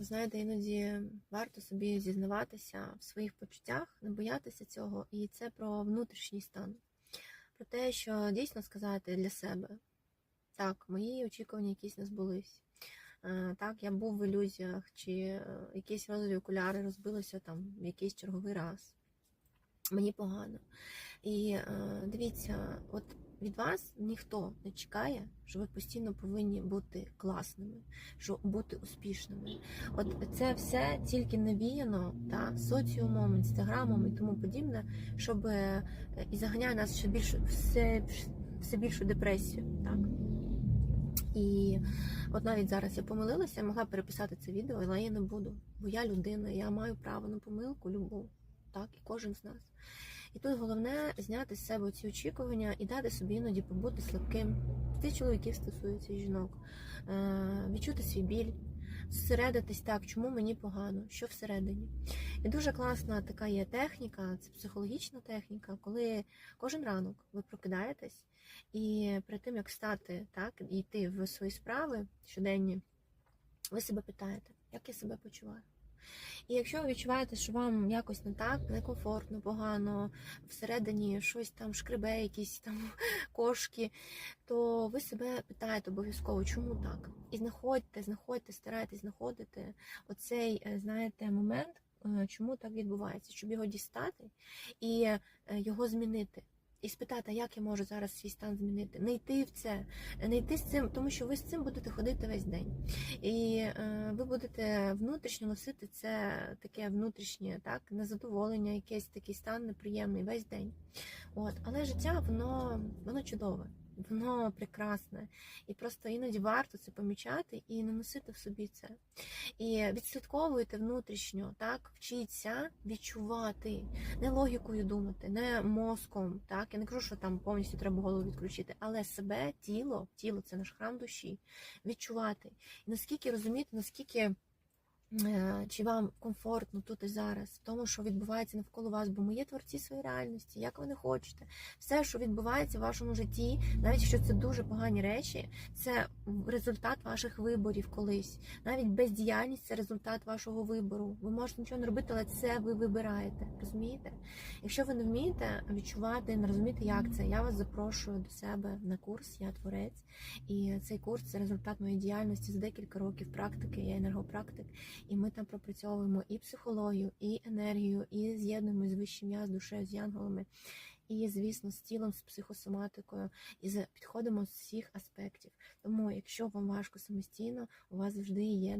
Ви знаєте, іноді варто собі зізнаватися в своїх почуттях, не боятися цього, і це про внутрішній стан, про те, що дійсно сказати для себе. Так, мої очікування якісь не збулись. Е, Так, я був в ілюзіях, чи е, якісь розові окуляри розбилися там в якийсь черговий раз. Мені погано. І е, дивіться, от від вас ніхто не чекає, що ви постійно повинні бути класними, що бути успішними. От це все тільки навіяно та соціумом, інстаграмом і тому подібне, щоб е, і заганяє нас ще більше все, все більшу депресію. Так. І от навіть зараз я помилилася, я могла переписати це відео, але я не буду. Бо я людина, я маю право на помилку, любов. Так, і кожен з нас. І тут головне зняти з себе ці очікування і дати собі іноді побути слабким. Це чоловіків стосується жінок. Е, відчути свій біль, зосередитись так, чому мені погано, що всередині. І дуже класна така є техніка, це психологічна техніка, коли кожен ранок ви прокидаєтесь, і перед тим як встати, так, і йти в свої справи щоденні, ви себе питаєте, як я себе почуваю. І якщо ви відчуваєте, що вам якось не так, некомфортно, погано, всередині щось там шкребе, якісь там кошки, то ви себе питаєте обов'язково, чому так? І знаходьте, знаходьте, старайтесь знаходити оцей, е, знаєте, момент, е, чому так відбувається, щоб його дістати і е, його змінити. І спитати, як я можу зараз свій стан змінити, не йти в це, не йти з цим, тому що ви з цим будете ходити весь день. І е, ви будете внутрішньо носити це таке внутрішнє, так, незадоволення, якийсь такий стан неприємний весь день. От, але життя, воно, воно чудове, воно прекрасне. І просто іноді варто це помічати і не носити в собі це. І відслідковуйте внутрішньо, так, вчіться відчувати, не логікою думати, не мозком. Так, я не кажу, що там повністю треба голову відключити, але себе, тіло, тіло це наш храм душі, відчувати. І наскільки розуміти, наскільки. Е, Чи вам комфортно тут і зараз, в тому, що відбувається навколо вас, бо ми є творці своєї реальності, як ви не хочете. Все, що відбувається в вашому житті, навіть якщо це дуже погані речі, це результат ваших виборів колись. Навіть бездіяльність це результат вашого вибору. Ви можете нічого не робити, але це ви вибираєте. Розумієте? Якщо ви не вмієте відчувати, не розуміти, як це, я вас запрошую до себе на курс Я творець. І цей курс це результат моєї діяльності з декілька років практики, я енергопрактик. І ми там пропрацьовуємо і психологію, і енергію, і з'єднуємося з вищим я, з душею, з янголами. І, звісно, з тілом, з психосоматикою, і підходимо з всіх аспектів. Тому, якщо вам важко самостійно, у вас завжди є